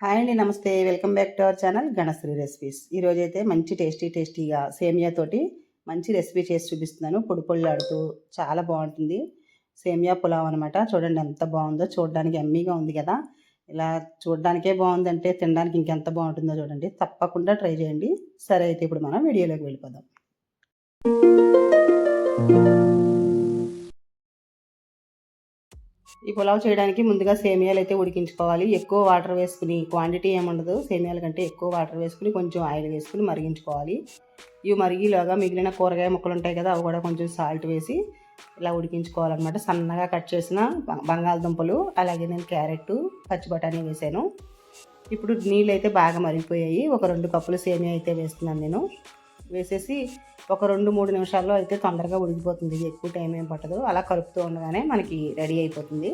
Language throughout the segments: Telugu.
హాయ్ అండి నమస్తే. Welcome back to our channel Ganashree recipes. ఈరోజు అయితే మంచి టేస్టీ టేస్టీగా సేమియా తోటి మంచి రెసిపీ చేసి చూపిస్తున్నాను. పొడి పొళ్ళాడుతూ చాలా బాగుంటుంది. సేమియా పులావ్ అనమాట చూడండి ఎంత బాగుందో. చూడడానికి ఎమ్మీగా ఉంది కదా. ఇలా చూడడానికే బాగుందంటే తినడానికి ఇంకెంత బాగుంటుందో చూడండి. తప్పకుండా ట్రై చేయండి. సరే అయితే ఇప్పుడు మనం వీడియోలోకి వెళ్ళిపోదాం. ఈ పులావ్ చేయడానికి ముందుగా సేమియాలు అయితే ఉడికించుకోవాలి. ఎక్కువ వాటర్ వేసుకుని క్వాంటిటీ ఏముండదు సేమియాల కంటే ఎక్కువ వాటర్ వేసుకుని కొంచెం ఆయిల్ వేసుకుని మరిగించుకోవాలి. ఇవి మరిగిలోగా మిగిలిన కూరగాయ ముక్కలు ఉంటాయి కదా అవి కూడా కొంచెం సాల్ట్ వేసి ఇలా ఉడికించుకోవాలన్నమాట. సన్నగా కట్ చేసిన బంగాళదుంపలు అలాగే నేను క్యారెట్ పచ్చి బఠానీ వేసాను. ఇప్పుడు నీళ్ళు అయితే బాగా మరిగిపోయాయి. ఒక రెండు కప్పులు సేమియా అయితే వేస్తున్నాను నేను. వేసేసి ఒక రెండు మూడు నిమిషాల్లో అయితే తొందరగా ఉడికిపోతుంది. ఎక్కువ టైం ఏం పట్టదు. అలా కలుపుతూ ఉండగానే మనకి రెడీ అయిపోతుంది.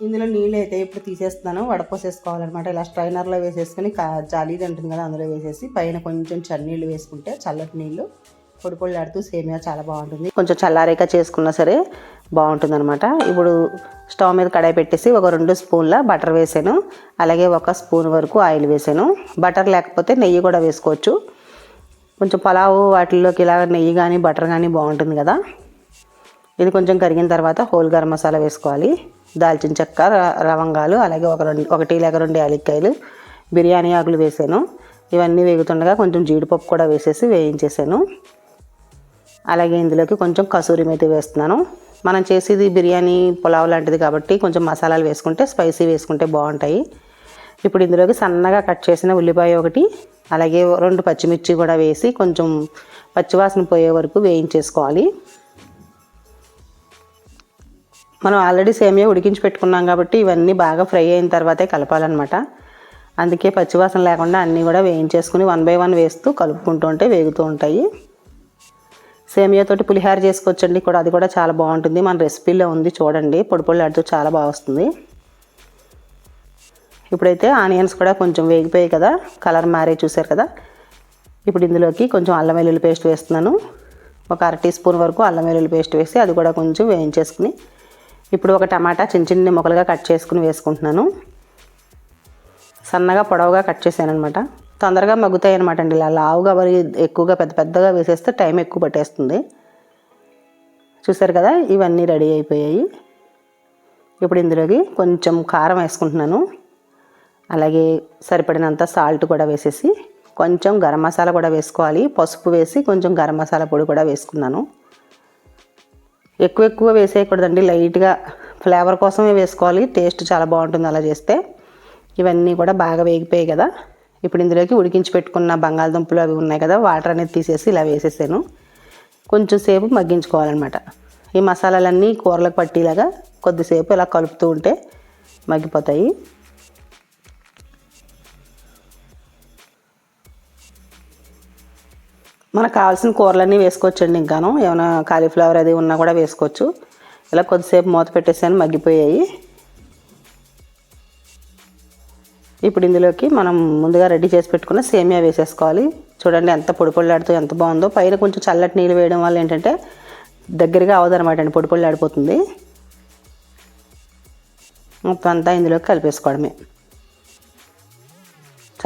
ఇందులో నీళ్ళు అయితే ఇప్పుడు తీసేస్తున్నాను. వడపోసేసుకోవాలన్నమాట. ఇలా స్ట్రైనర్లో వేసేసుకుని జాలీది ఉంటుంది కదా అందులో వేసేసి పైన కొంచెం చన్నీళ్ళు వేసుకుంటే చల్లటి నీళ్ళు పొడి పొడి ఆడుతూ సేమియా చాలా బాగుంటుంది. కొంచెం చల్లారేక చేసుకున్నా సరే బాగుంటుంది అనమాట ఇప్పుడు స్టవ్ మీద కడాయి పెట్టేసి ఒక రెండు స్పూన్ల బటర్ వేసాను. అలాగే ఒక స్పూన్ వరకు ఆయిల్ వేసాను. బటర్ లేకపోతే నెయ్యి కూడా వేసుకోవచ్చు. కొంచెం పలావు వాటిల్లోకి ఇలా నెయ్యి కానీ బటర్ కానీ బాగుంటుంది కదా. ఇది కొంచెం కరిగిన తర్వాత హోల్ గరం మసాలా వేసుకోవాలి. దాల్చిన చెక్క లవంగాలు అలాగే ఒక రెండు ఒకటి లేక రెండు యాలక్కాయలు బిర్యానీ ఆకులు వేసాను. ఇవన్నీ వేగుతుండగా కొంచెం జీడిపప్పు కూడా వేసేసి వేయించేసాను. అలాగే ఇందులోకి కొంచెం కసూరి మెతి వేస్తున్నాను. మనం చేసేది బిర్యానీ పులావ్ లాంటిది కాబట్టి కొంచెం మసాలాలు వేసుకుంటే స్పైసీ వేసుకుంటే బాగుంటాయి ఇప్పుడు ఇందులోకి సన్నగా కట్ చేసిన ఉల్లిపాయ ఒకటి అలాగే రెండు పచ్చిమిర్చి కూడా వేసి కొంచెం పచ్చివాసన పోయే వరకు వేయించేసుకోవాలి. మనం ఆల్రెడీ సేమియా ఉడికించి పెట్టుకున్నాం కాబట్టి ఇవన్నీ బాగా ఫ్రై అయిన తర్వాతే కలపాలన్నమాట. అందుకే పచ్చివాసన లేకుండా అన్నీ కూడా వేయించేసుకుని వన్ బై వన్ వేస్తూ కలుపుకుంటూ ఉంటే వేగుతూ ఉంటాయి. సేమియాతోటి పులిహార చేసుకోవచ్చండి కూడా అది కూడా చాలా బాగుంటుంది. మన రెసిపీలో ఉంది చూడండి పొడి పొడి చాలా బాగా వస్తుంది. ఇప్పుడైతే ఆనియన్స్ కూడా కొంచెం వేగిపోయాయి కదా కలర్ మారే చూసారు కదా. ఇప్పుడు ఇందులోకి కొంచెం అల్లం వెల్లుల్లి పేస్ట్ వేస్తున్నాను. ఒక అర టీ స్పూన్ వరకు అల్లం వెల్లుల్లి పేస్ట్ వేసి అది కూడా కొంచెం వేయించేసుకుని ఇప్పుడు ఒక టమాటా చిన్న చిన్న ముక్కలుగా కట్ చేసుకుని వేసుకుంటున్నాను. సన్నగా పొడవుగా కట్ చేశానమాట అనమాట తొందరగా మగ్గుతాయి అనమాట అండి ఇలా. లావుగా మరి ఎక్కువగా పెద్ద పెద్దగా వేసేస్తే టైం ఎక్కువ పట్టేస్తుంది. చూసారు కదా ఇవన్నీ రెడీ అయిపోయాయి. ఇప్పుడు ఇందులోకి కొంచెం కారం వేసుకుంటున్నాను. అలాగే సరిపడినంత సాల్ట్ కూడా వేసేసి కొంచెం గరం మసాలా కూడా వేసుకోవాలి. పసుపు వేసి కొంచెం గరం మసాలా పొడి కూడా వేసుకున్నాను. ఎక్కువ ఎక్కువ వేసేయకూడదండి. లైట్గా ఫ్లేవర్ కోసమే వేసుకోవాలి. టేస్ట్ చాలా బాగుంటుంది అలా చేస్తే. ఇవన్నీ కూడా బాగా వేగిపోయాయి కదా. ఇప్పుడు ఇందులోకి ఉడికించి పెట్టుకున్న బంగాళదుంపలు అవి ఉన్నాయి కదా వాటర్ అనేది తీసేసి ఇలా వేసేసాను. కొంచెం సేపు మగ్గించుకోవాలన్నమాట. ఈ మసాలాలన్నీ కూరలకు పట్టేలాగా కొద్దిసేపు ఇలా కలుపుతూ ఉంటే మగ్గిపోతాయి. మనకు కావాల్సిన కూరలన్నీ వేసుకోవచ్చండి ఇంకాను. ఏమైనా కాలీఫ్లవర్ అది ఉన్నా కూడా వేసుకోవచ్చు. ఇలా కొద్దిసేపు మూత పెట్టేసాను మగ్గిపోయాయి. ఇప్పుడు ఇందులోకి మనం ముందుగా రెడీ చేసి పెట్టుకున్న సేమియా వేసేసుకోవాలి. చూడండి ఎంత పొడి పొళ్ళాడుతూ ఎంత బాగుందో. పైన కొంచెం చల్లటి నీళ్ళు వేయడం వల్ల ఏంటంటే దగ్గరగా అవదనమాట అండి పొడి పొళ్ళాడిపోతుంది మొత్తం అంతా ఇందులోకి కలిపేసుకోవడమే.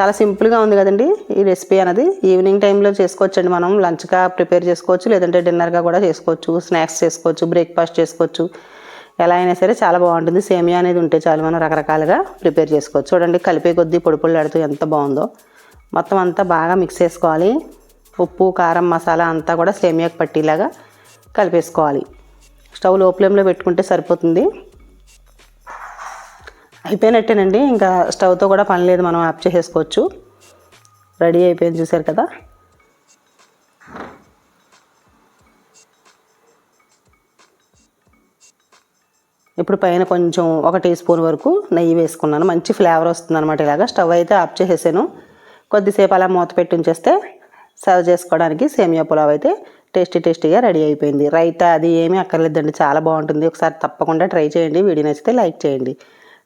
చాలా సింపుల్గా ఉంది కదండి ఈ రెసిపీ అనేది. ఈవినింగ్ టైంలో చేసుకోవచ్చండి మనం. లంచ్గా ప్రిపేర్ చేసుకోవచ్చు లేదంటే డిన్నర్గా కూడా చేసుకోవచ్చు స్నాక్స్ చేసుకోవచ్చు బ్రేక్ఫాస్ట్ చేసుకోవచ్చు. ఎలా అయినా సరే చాలా బాగుంటుంది. సేమియా అనేది ఉంటే చాలు మనం రకరకాలుగా ప్రిపేర్ చేసుకోవచ్చు. చూడండి కలిపే కొద్దీ పొడి పొడిలాడుతూ ఎంత బాగుందో. మొత్తం అంతా బాగా మిక్స్ చేసుకోవాలి. ఉప్పు కారం మసాలా అంతా కూడా సేమియాకి పట్టేలాగా కలిపేసుకోవాలి. స్టవ్లో ఫ్లేమ్లో పెట్టుకుంటే సరిపోతుంది. అయిపోయినట్టేనండి. ఇంకా స్టవ్తో కూడా పని లేదు మనం ఆప్ చేసేసుకోవచ్చు. రెడీ అయిపోయింది చూసారు కదా? ఇప్పుడు పైన కొంచెం ఒక టీ స్పూన్ వరకు నెయ్యి వేసుకున్నాను. మంచి ఫ్లేవర్ వస్తుంది అనమాట ఇలాగా. స్టవ్ అయితే ఆఫ్ చేసేసాను. కొద్దిసేపు అలా మూత పెట్టి ఉంచేస్తే సర్వ్ చేసుకోవడానికి సేమియా పులావ్ అయితే టేస్టీ టేస్టీగా రెడీ అయిపోయింది. రైతా అది ఏమీ అక్కర్లేదండి. చాలా బాగుంటుంది. ఒకసారి తప్పకుండా ట్రై చేయండి. వీడియో నచ్చితే లైక్ చేయండి.